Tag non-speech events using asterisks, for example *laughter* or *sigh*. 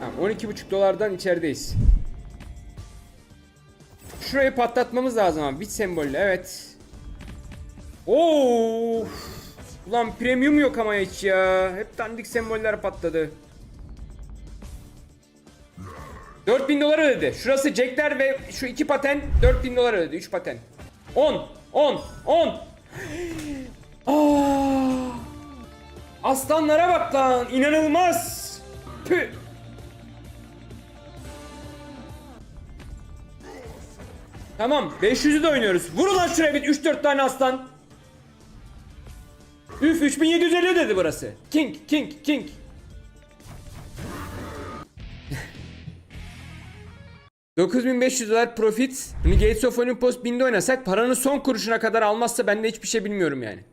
Tamam 12,5 dolardan içerideyiz. Şurayı patlatmamız lazım abi. Bit sembolü evet. Oo! Ulan premium yok ama hiç ya. Hep dandik semboller patladı. 4000 dolar ödedi. Şurası Jackler ve şu iki paten 4000 dolar ödedi. 3 paten. 10 10 10 Aa! Aslanlara bak lan. inanılmaz. Püh. Tamam 500'ü de oynuyoruz. Vurun lan şuraya bir 3-4 tane aslan. Üf 3750 dedi burası. King king king. *laughs* ...9500 dolar profit. Bunu Gates of Olympus 1000'de oynasak... ...paranın son kuruşuna kadar almazsa ben de hiçbir şey bilmiyorum yani.